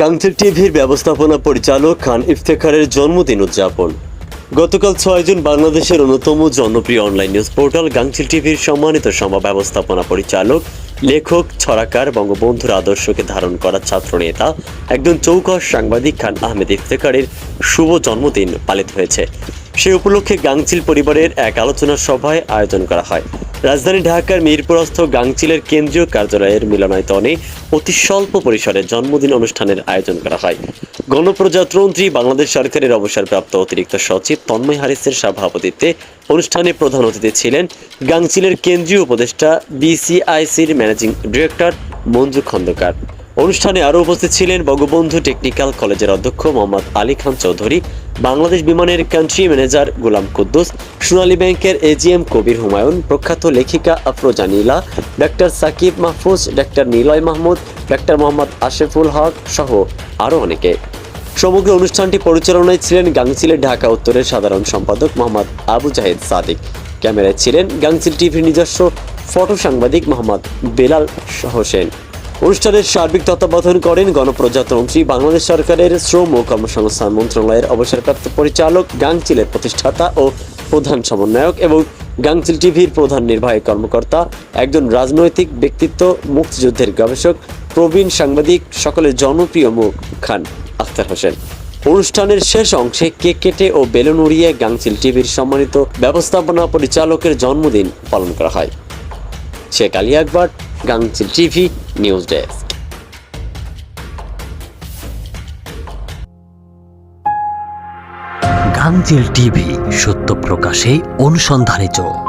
গাংচিল টিভির ব্যবস্থাপনা পরিচালক খান ইফতেখারের জন্মদিন উদযাপন। গতকাল ছয় জুন বাংলাদেশের অন্যতম জনপ্রিয় অনলাইন নিউজ পোর্টাল গাংচিল টিভির সম্মানিত সভা ব্যবস্থাপনা পরিচালক, লেখক, ছড়াকার, বঙ্গবন্ধুর আদর্শকে ধারণ করা ছাত্রনেতা, একজন চৌকস সাংবাদিক খান আহমেদ ইফতেখারের শুভ জন্মদিন পালিত হয়েছে। সে উপলক্ষে গাংচিল পরিবারের এক আলোচনা সভায় আয়োজন করা হয়। রাজধানী ঢাকার মিরপুরস্থ গাংচিলের কেন্দ্রীয় কার্যালয়ের মিলনায়তনে অতি স্বল্প পরিসরে জন্মদিন অনুষ্ঠানের আয়োজন করা হয়। গণপ্রজাতন্ত্রী বাংলাদেশ সরকারের অবসরপ্রাপ্ত অতিরিক্ত সচিব তন্ময় হারিসের সভাপতিত্বে অনুষ্ঠানে প্রধান অতিথি ছিলেন গাংচিলের কেন্দ্রীয় উপদেষ্টা, বিসিআইসির ম্যানেজিং ডিরেক্টর মঞ্জু খন্দকার। অনুষ্ঠানে আরও উপস্থিত ছিলেন বঙ্গবন্ধু টেকনিক্যাল কলেজের অধ্যক্ষ মোহাম্মদ আলী খান চৌধুরী, বাংলাদেশ বিমানের কান্ট্রি ম্যানেজার গোলাম কুদ্দুস, সোনালী ব্যাংকের এজিএম কবির হুমায়ুন, প্রখ্যাত লেখিকা আফরোজা নীলা, ডাক্তার সাকিব মাহফুজ, ডাক্তার নিলয় মাহমুদ, ডাক্তার মোহাম্মদ আশেফুল হক সহ আরও অনেকে। সমগ্র অনুষ্ঠানটি পরিচালনায় ছিলেন গাংচিলের ঢাকা উত্তরের সাধারণ সম্পাদক মোহাম্মদ আবু জাহেদ সাদিক। ক্যামেরায় ছিলেন গাংচিল টিভির নিজস্ব ফটো সাংবাদিক মোহাম্মদ বেলাল হোসেন অনুষ্ঠানের সার্বিক তত্ত্বাবধান করেন গণপ্রজাতন্ত্রী, বাংলাদেশ সরকারের শ্রম ও কর্মসংস্থান মন্ত্রণালয়ের অবসরপ্রাপ্ত পরিচালক, গাংচিলের প্রতিষ্ঠাতা ও প্রধান সমন্বয়ক এবং গাংচিল টিভির প্রধান নির্বাহী কর্মকর্তা, একজন রাজনৈতিক ব্যক্তিত্ব, মুক্তিযুদ্ধের গবেষক, প্রবীণ সাংবাদিক, সকলের জনপ্রিয় মুখ খান আখতার হোসেন। অনুষ্ঠানের শেষ অংশে কেক কেটে ও বেলুন উড়িয়ে গাংচিল টিভির সম্মানিত ব্যবস্থাপনা পরিচালকের জন্মদিন পালন করা হয়। Sheikh Ali Akbar Gangchil TV news desk Gangchil TV সত্য প্রকাশে অনুসন্ধানে চোখ।